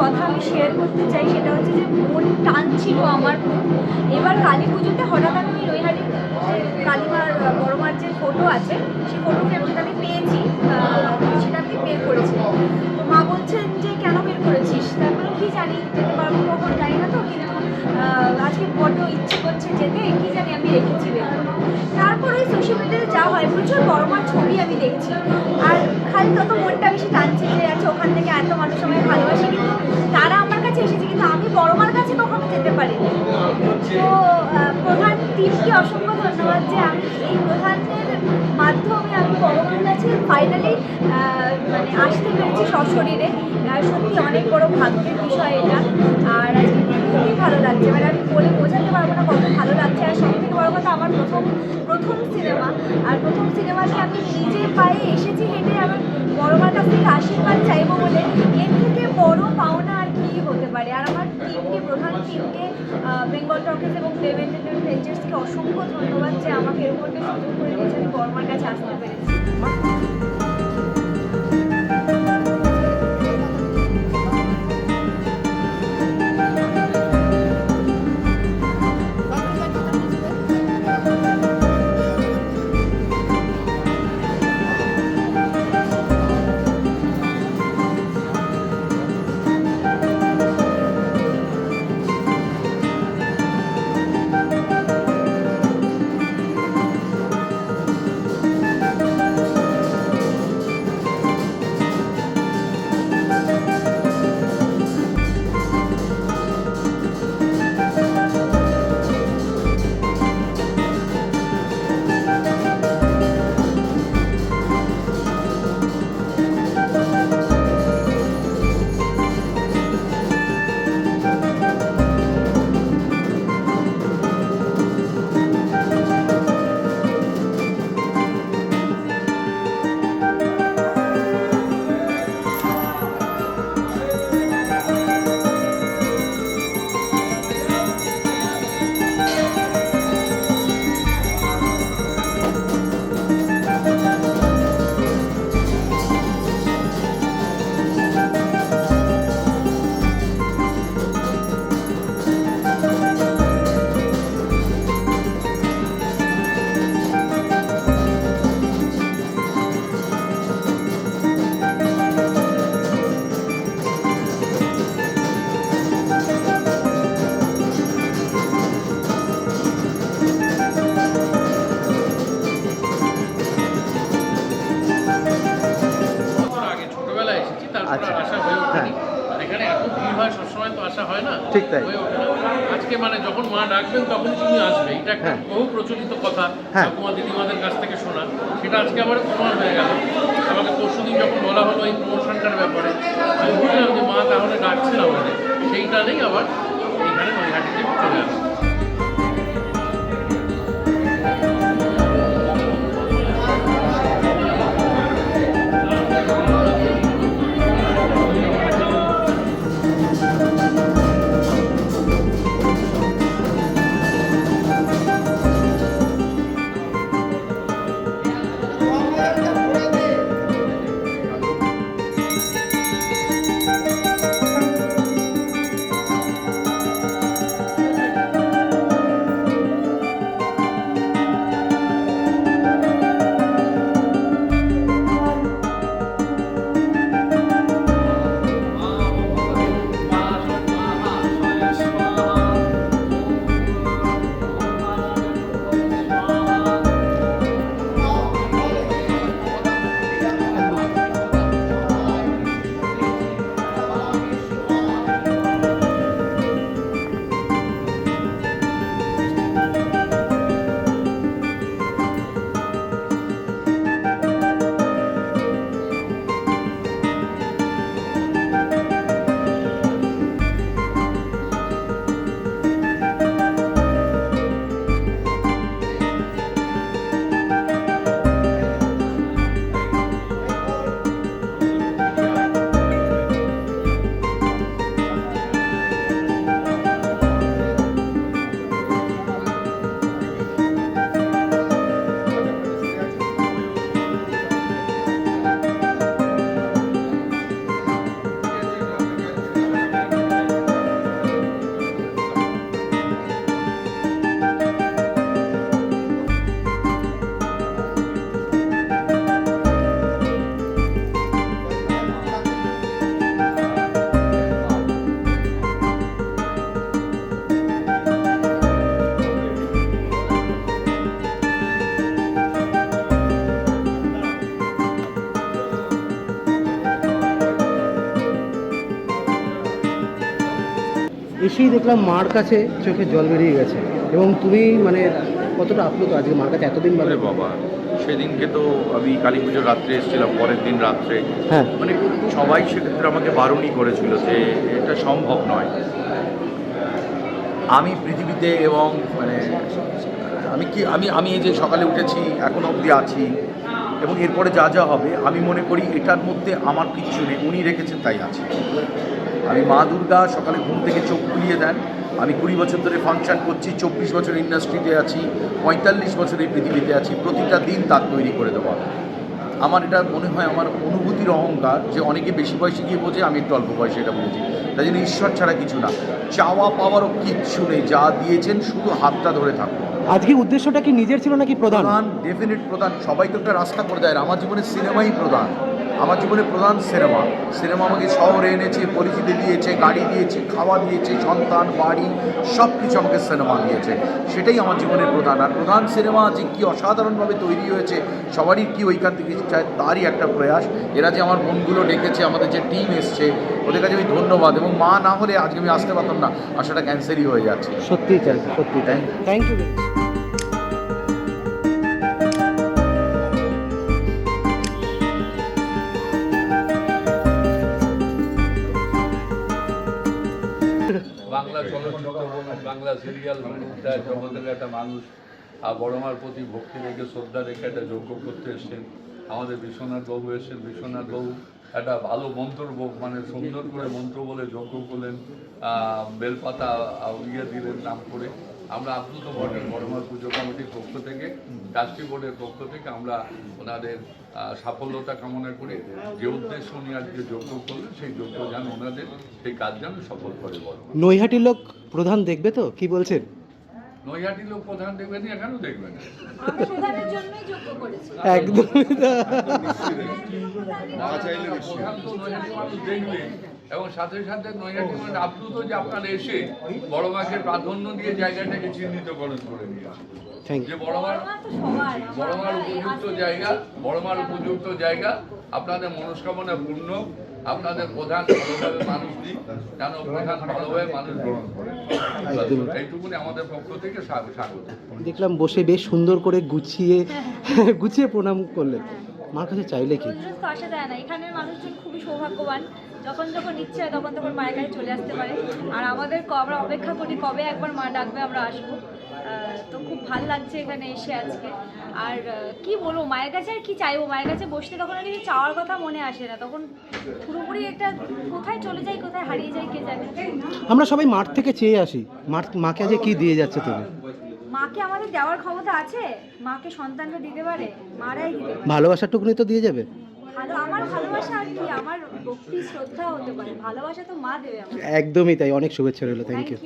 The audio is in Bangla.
কথা আমি শেয়ার করতে চাই, সেটা হচ্ছে যে মন টানছিল আমার। এবার কালী পুজোতে হঠাৎ আমি ওই নৈহাটির যে কালীমার আহ, বড় মার যে ফটো আছে সেই ফটো ফ্রেম যেটা আমি পেয়েছি সেটা আমি বের করেছি। তো মা বলছেন যে কেন বের করেছিস? তারপরে কি জানি যেতে পারব কখন জানি না তো কিন্তু আজকে বড্ড ইচ্ছে করছে যেতে কি জানি আমি রেখেছি তারপরে ওই সোশ্যাল মিডিয়াতে যা হয় প্রচুর বড় মার ছবি আমি দেখছি। আর খালি তত মনটা বেশি টানছে যে আচ্ছা ওখান থেকে এত মানুষ আমায় ভালোবাসে। কিন্তু তারা আমার কাছে এসেছে কিন্তু আমি বড় মার কাছে কখনো যেতে পারিনি। তো টিমকে অসংখ্য ধন্যবাদ যে আমি এই প্রধানের মাধ্যমে আমি বড় মার কাছে ফাইনালি মানে আসতে পেরেছি সশরীরে। সত্যি অনেক বড় ভাগ্যের বিষয় এটা। আর আজকে খুবই ভালো লাগছে। মানে আমি বলে বোঝাতে পারব না কত ভালো লাগছে। আর সব থেকে বড় কথা, আমার প্রথম প্রথম সিনেমা। আর প্রথম সিনেমাতে আমি নিজে পায়ে এসেছি হেঁটে, আমার বড় মার কাছ থেকে আশীর্বাদ চাইব বলে। এর থেকে বড় পাওনা আর হতে পারে। আর আমার টিমকে প্রধান টিমকে বেঙ্গল টকেস এবং এন্টারটেনমেন্ট ভেঞ্চার্সকে অসংখ্য ধন্যবাদ যে আমাকে এরকম একটা সুযোগ করে দিয়েছে। আমি বড় মার কাছে আসতে পেরেছি। আচ্ছা। হয়ে এখানে এত ভিড় হয় সবসময় তো আসা হয় না? ঠিক তাই। আজকে মানে যখন মা ডাকবেন তখন তুমি আসবে। এটা একটা হ্যাঁ। বহু প্রচলিত কথা হ্যাঁ। ঠাকুমা দিদিমাদের কাছ থেকে শোনা। সেটা আজকে আমার প্রমাণ হয়ে গেল। আমাকে পরশুদিন যখন বলা হলো এই প্রমোশনটার ব্যাপারে আমি বুঝলাম যে মা তাহলে ডাকছেন আমাদের। সেইটা নেই আবার এইখানে নৈহাটিতে চলে এসেই দেখলাম মার কাছে চোখে জল বেরিয়ে গেছে। এবং তুমি মানে কতটা আপ্লুত আজকে মার কাছে? এতদিন বাদে বাবা সেদিনকে তো আমি কালী পুজোর রাত্রে এসেছিলাম পরের দিন রাত্রে। হ্যাঁ। মানে সবাই সেক্ষেত্রে আমাকে বারণই করেছিল যে এটা সম্ভব নয়। আমি পৃথিবীতে এবং মানে আমি কি আমি আমি এই যে সকালে উঠেছি এখনও অবধি আছি এবং এরপরে যা যা হবে আমি মনে করি এটার মধ্যে আমার কিচ্ছু নেই উনি রেখেছেন তাই আছে। আমি মা দুর্গা সকালে ঘুম থেকে চোখ খুলিয়ে দেন। আমি কুড়ি বছর ধরে ফাংশন করছি চব্বিশ বছর ইন্ডাস্ট্রিতে আছি পঁয়তাল্লিশ বছর এই পৃথিবীতে আছি প্রতিটা দিন তার তৈরি করে দেওয়া আমার এটা মনে হয় আমার অনুভূতির অহংকার যে অনেকে বেশি বয়সে গিয়ে বোঝে আমি একটু অল্প বয়সে এটা বুঝি তাই জন্য ঈশ্বর ছাড়া কিছু না। চাওয়া পাওয়ারও কিচ্ছু নেই যা দিয়েছেন শুধু হাতটা ধরে থাকব আজকে উদ্দেশ্যটা কি নিজের ছিল নাকি প্রধান? ডেফিনেট প্রধান। সবাই তো একটা রাস্তা করে দেয় আমার জীবনে সিনেমাই প্রধান। আমার জীবনে প্রধান সিনেমা। সিনেমা আমাকে শহরে এনেছে পরিচিতি দিয়েছে গাড়ি দিয়েছে খাওয়া দিয়েছে সন্তান বাড়ি সব কিছু আমাকে সিনেমা দিয়েছে। সেটাই আমার জীবনের প্রধান। আর প্রধান সিনেমা যে কী অসাধারণভাবে তৈরি হয়েছে সবারই কি ওইখান থেকে চায় তারই একটা প্রয়াস। এরা যে আমার মনগুলো ডেকেছে আমাদের যে টিম এসছে ওদের কাছে আমি ধন্যবাদ। এবং মা না হলে আজকে আমি আসতে পারতাম না আসাটা ক্যান্সেলই হয়ে যাচ্ছে। সত্যিই চাই সত্যি Thank thank you. Bangla serial জগতের একটা মানুষ, আর বড়মার প্রতি ভক্তি রেখে শ্রদ্ধা রেখে একটা যজ্ঞ করতে এসছেন। আমাদের বিশ্বনাথ বাবু এসে বিশ্বনাথ বাবু একটা ভালো মন্ত্র মানে সুন্দর করে মন্ত্র বলে যজ্ঞ করলেন বেলপাতা ইয়ে দিলেন নাম করে। আমরা আপ্লুত বটেন বড়মার পুজো কমিটির পক্ষ থেকে ট্রাস্টি বোর্ডের পক্ষ থেকে আমরা ওনাদের সাফল্যতা কামনা করি যে উদ্দেশ্য উনি আজকে যজ্ঞ করলেন সেই যজ্ঞ যেন ওনাদের সেই কাজ যেন সফল করে বড় নৈহাটির লোক প্রধান দেখবে তো? কি বলছেন? নৈহাটি লোক প্রধান দেখবেন এখানেও দেখবেন যোগ্য একদমই না। প্রধান তো নৈহাটি মানুষ দেখবেন এবং সাথে সাথে মানুষ আপ্লুত যে আপনারা এসে বড় মাকে প্রাধান্য দিয়ে জায়গাটাকে চিহ্নিতকরণ করে থ্যাংক যে ইউ বড় মার বড় মার উপযুক্ত জায়গা বড় মার উপযুক্ত জায়গা আপনাদের মনস্কামনা পূর্ণ আপনাদের প্রধান ভালোভাবে মানুষ দিক যেন প্রধান ভালোভাবে মানুষ গ্রহণ করে এইটুকুনি আমাদের পক্ষ থেকে স্বাগত। দেখলাম বসে বেশ সুন্দর করে গুছিয়ে গুছিয়ে প্রণাম করলেন। মার কাছে চাইলে কি? রোজ রোজ আসা যায় না এখানের মানুষজন খুবই সৌভাগ্যবান। যখন যখন ইচ্ছে হয় তখন তখন মায়ের কাছে চলে আসতে পারে। আর আমাদের আমরা অপেক্ষা করি কবে একবার মা ডাকবে আমরা আসব। তো খুব ভালো লাগছে এখানে এসে আজকে। আর কি বলব মায়ের কাছে আর কি চাইব? মায়ের কাছে বসতে তখন আর কিছু চাওয়ার কথা মনে আসে না। তখন পুরোপুরি একটা কোথায় চলে যাই কোথায় হারিয়ে যাই কে জানে? আমরা সবাই মাঠ থেকে চেয়ে আসি। মাঠ মাকে আজকে কি দিয়ে যাচ্ছে তুমি মাকে আমাদের দেওয়ার ক্ষমতা আছে? মাকে সন্তানকে দিতে পারে? মারাই দিতে ভালোবাসার টুকুনি তো দিয়ে যাবে। ভালো আমার ভালোবাসা আর কি আমার ভক্তি শ্রদ্ধা হতে পারে। ভালোবাসা তো মা দেবে একদমই তাই অনেক শুভেচ্ছা রইল থ্যাংক ইউ